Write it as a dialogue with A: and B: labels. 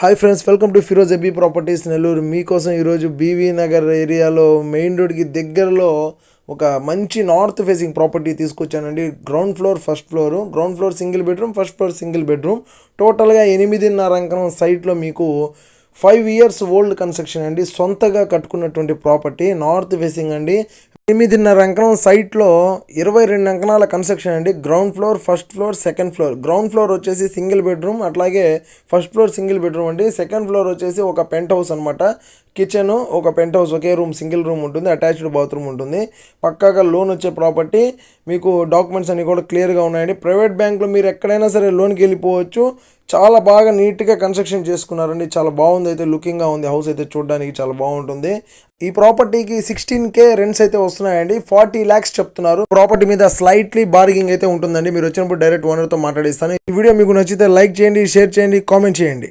A: Hi friends welcome to Firoz AB properties Nellore మీకోసం ఈరోజు BV Nagar ఏరియాలో మెయిన్ రోడ్కి దగ్గరలో ఒక మంచి నార్త్ ఫేసింగ్ ప్రాపర్టీ తీసుకొచ్చానండి. Ground floor first floor ground floor single bedroom first floor single bedroom టోటల్గా ఎనిమిదిన్నర అంకణం సైట్లో మీకు ఫైవ్ ఇయర్స్ ఓల్డ్ కన్స్ట్రక్షన్ అండి. సొంతగా కట్టుకున్నటువంటి ప్రాపర్టీ నార్త్ ఫేసింగ్ అండి. ఎనిమిదిన్నర అంకణం సైట్లో ఇరవై రెండు అంకణాల కన్స్ట్రక్షన్ అండి. Ground floor first floor second floor. Ground floor వచ్చేసి సింగిల్ బెడ్రూమ్ అట్లాగే ఫస్ట్ ఫ్లోర్ సింగిల్ బెడ్రూమ్ అండి. సెకండ్ ఫ్లోర్ వచ్చేసి ఒక పెంట్ హౌస్ అనమాట కిచెన్ ఒక పెంట్ హౌస్ ఒకే రూమ్ సింగిల్ రూమ్ ఉంటుంది. అటాచ్డ్ బాత్రూమ్ ఉంటుంది. పక్కాగా లోన్ వచ్చే ప్రాపర్టీ మీకు డాక్యుమెంట్స్ అన్ని కూడా క్లియర్గా ఉన్నాయండి. ప్రైవేట్ బ్యాంకులో మీరు ఎక్కడైనా సరే లోన్కి వెళ్ళిపోవచ్చు. చాలా బాగా నీట్గా కన్స్ట్రక్షన్ చేసుకున్నారండి. చాలా బాగుంది అయితే లుకింగ్గా ఉంది. హౌస్ అయితే చూడడానికి చాలా బాగుంటుంది. ఈ ప్రాపర్టీకి సిక్స్టీన్ కే రెంట్స్ అయితే వస్తున్నాయండి. ఫార్టీ ల్యాక్స్ చెప్తున్నారు. ప్రాపర్టీ మీద స్లైట్లీ బార్గింగ్ అయితే ఉంటుందండి. మీరు వచ్చినప్పుడు డైరెక్ట్ ఓనర్తో మాట్లాడిస్తాను. ఈ వీడియో మీకు నచ్చితే లైక్ చేయండి షేర్ చేయండి కామెంట్ చేయండి.